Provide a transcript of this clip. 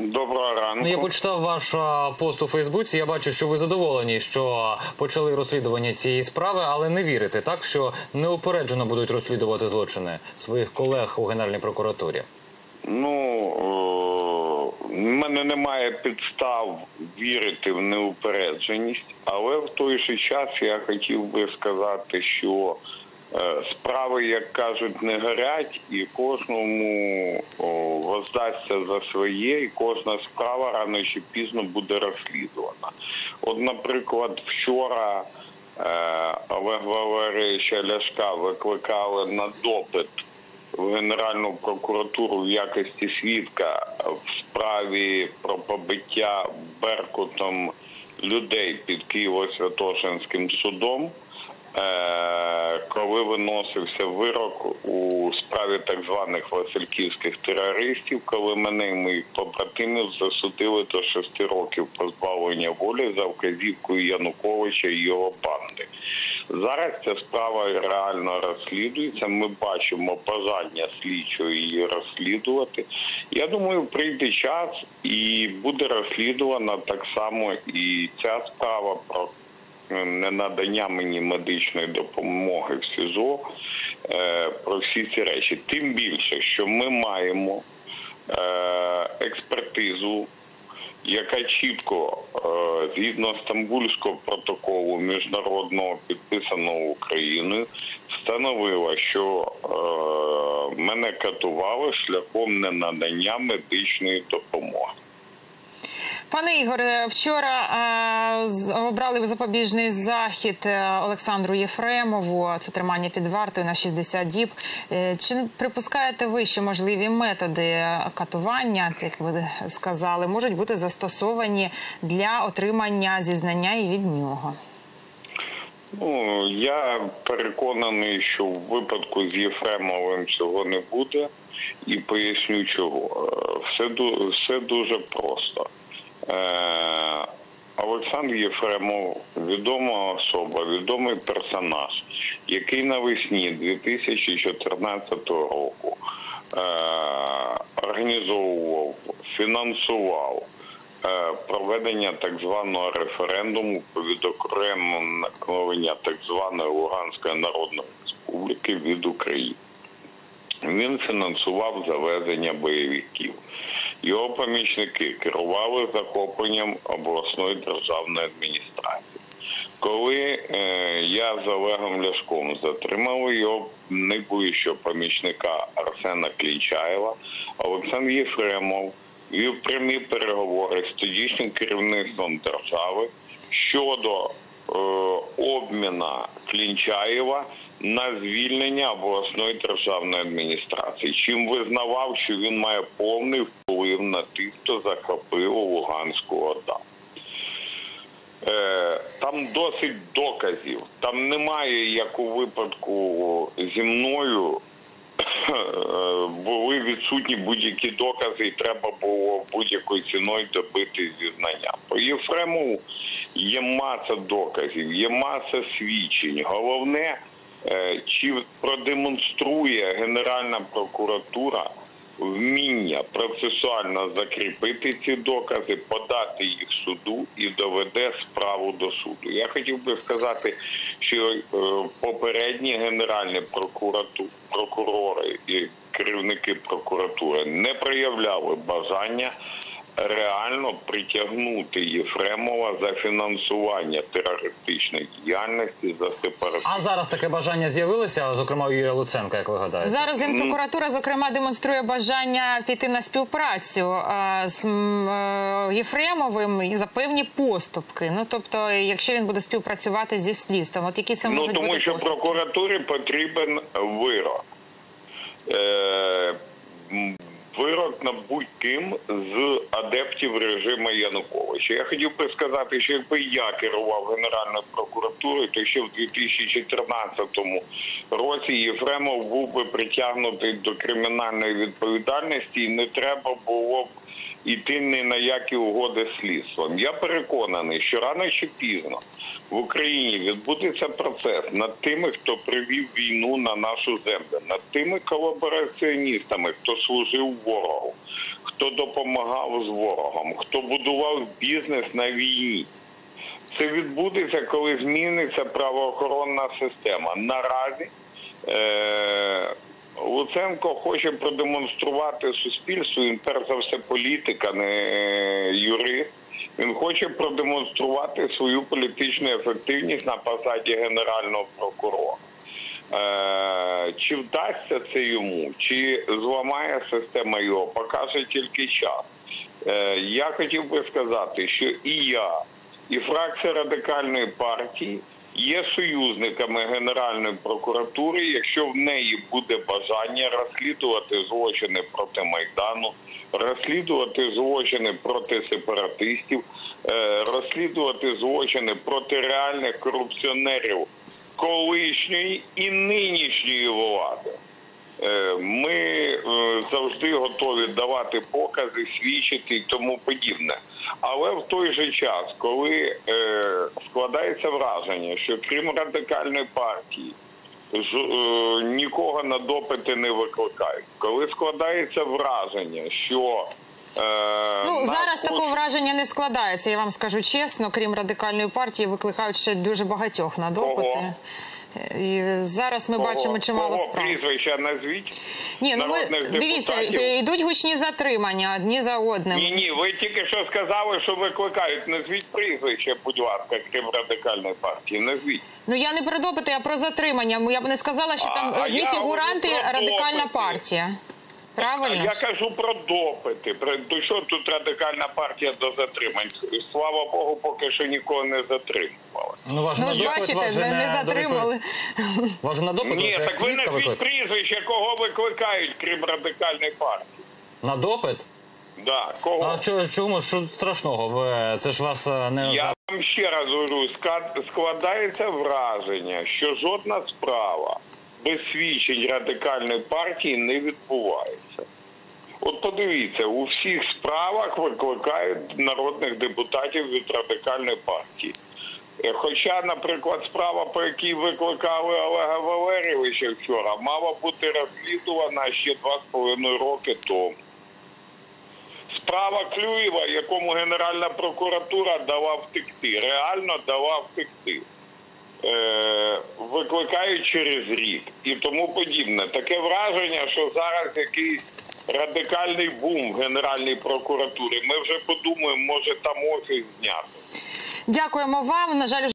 Доброго ранку. Ну, я почитав ваш пост у Фейсбуці. Я бачу, що ви задоволені, що почали розслідування цієї справи, але не вірите, так що неупереджено будуть розслідувати злочини своїх колег у Генеральній прокуратурі. Ну е, в мене немає підстав вірити в неупередженість, але в той же час я хотів би сказати, що справи, як кажуть, не горять, і кожному воздасться за своє, і кожна справа рано чи пізно буде розслідувана. От, наприклад, вчора е, Олег Валерійовича Ляшка викликали на допит в Генеральну прокуратуру в якості свідка в справі про побиття Беркутом людей під Києво-Святошинським судом. Е, Коли виносився вирок у справі так званих Васильківських терористів, коли мене і моїх побратимів засудили до шести років позбавлення волі за вказівкою Януковича і його банди. Зараз ця справа реально розслідується. Ми бачимо бажання слідчого її розслідувати. Я думаю, прийде час і буде розслідувана так само і ця справа про ненадання мені медичної допомоги в СІЗО е, про всі ці речі. Тим більше, що ми маємо е, експертизу яка чітко е, згідно Стамбульського протоколу міжнародного підписаного Україною встановила, що мене катували шляхом ненадання медичної допомоги. Пане Ігоре, вчора е, обрали запобіжний захід е, Олександру Єфремову. Це тримання під вартою на 60 діб. Е, Чи припускаєте ви, що можливі методи катування, як ви сказали, можуть бути застосовані для отримання зізнання і від нього? Ну я переконаний, що в випадку з Єфремовим цього не буде, і поясню чого. Е, Все все дуже просто. Е, Олександр Єфремов відома особа, відомий персонаж, який навесні 2014 року е, організовував, фінансував е, проведення так званого референдуму про відокремлення так званої Луганської Народної Республіки від України. Він фінансував завезення бойовиків. Його помічники керували захопленням обласної державної адміністрації. Коли е, я з Олегом Ляшком затримав його найближчого помічника Арсена Клінчаєва, Олександр Єфремов вів прямі переговори з тодішнім керівництвом держави щодо е, обміна Клінчаєва на звільнення обласної державної адміністрації, чим визнавав, що він має повний вплив на тих, хто захопив Луганську ОДА. Е, Там досить доказів. Там немає, як у випадку зі мною, були відсутні будь-які докази, і треба було будь-якою ціною добити зізнання. По Єфремову є маса доказів, є маса свідчень. Головне, е, чи продемонструє Генеральна прокуратура вміння процесуально закріпити ці докази, подати їх суду і доведе справу до суду. Я хотів би сказати, що е, попередні генеральні прокурори і керівники прокуратури не проявляли бажання реально притягнути Єфремова за фінансування терористичної діяльності за сепаратизм. А зараз таке бажання з'явилося, зокрема у Юрія Луценка, як ви гадаєте? Зараз генпрокуратура, зокрема, демонструє бажання піти на співпрацю е, з е, Єфремовим і за певні поступки. Ну тобто, якщо він буде співпрацювати зі слідством, от які це Ну можуть тому бути що поступки? прокуратурі потрібен вирок. Е, на будь-ким з адептів режиму Януковича. Я хотів би сказати, що якби я керував Генеральною прокуратурою, то ще в 2014 році Єфремов був би притягнутий до кримінальної відповідальності, і не треба було б іти ні на які угоди з слідством. Я переконаний, що рано чи пізно в Україні відбудеться процес над тими, хто привів війну на нашу землю, над тими колабораціоністами, хто служив ворогу, хто хто допомагав з ворогом, хто будував бізнес на війні. Це відбудеться, коли зміниться правоохоронна система. Наразі е- Луценко хоче продемонструвати суспільству, він перш за все політика, не юрист. Він хоче продемонструвати свою політичну ефективність на посаді генерального прокурора. Е, чи вдасться це йому, чи зламає система його, покаже тільки час. Е, я хотів би сказати, що і я, і фракція радикальної партії є союзниками Генеральної прокуратури, якщо в неї буде бажання розслідувати злочини проти майдану, розслідувати злочини проти сепаратистів, е, розслідувати злочини проти реальних корупціонерів колишньої і нинішньої влади. Е, Ми е, завжди готові давати покази, свідчити і тому подібне. Але в той же час, коли е, складається враження, що крім радикальної партії ж, нікого на допити не викликають, коли складається враження, що Ну зараз такого враження не складається. Я вам скажу чесно, крім радикальної партії, викликають ще дуже багатьох на допити. Кого? І зараз ми Кого? бачимо чимало Кого справ. прізвища назвіть. Ні, ну ми дивіться, е, йдуть гучні затримання одні за одним. Ні, ні, ви тільки що сказали, що викликають. Назвіть прізвище, будь ласка, крім радикальної партії. Назвіть. Ну я не про допити, а про затримання. Я б не сказала, що А- там а одні фігуранти радикальна партія. Правильно? Я кажу про допити. До що тут радикальна партія до затримань? Слава Богу, поки що нікого не затримувала. Ну, ваш Ну на ж допит бачите, вас не, не затримали. Вас же на допит Ні, так ви назвіть прізвище, кого викликають, крім радикальної партії. На допит? Да, кого? А чо- чому? Що страшного? Ви, це ж вас е, не... Я вам ще раз говорю, складається враження, що жодна справа без свідчень радикальної партії не відбувається. От подивіться, у всіх справах викликають народних депутатів від радикальної партії. Е, Хоча, наприклад, справа, по якій викликали Олега Валерійовича вчора, мала бути розслідувана ще два з половиною роки тому. Справа Клюєва, якому Генеральна прокуратура дала втекти, реально дала втекти. Е, викликають через рік і тому подібне. Таке враження, що зараз якийсь радикальний бум в Генеральній прокуратурі. Ми вже подумаємо, може там офіс зняти. Дякуємо вам. На жаль,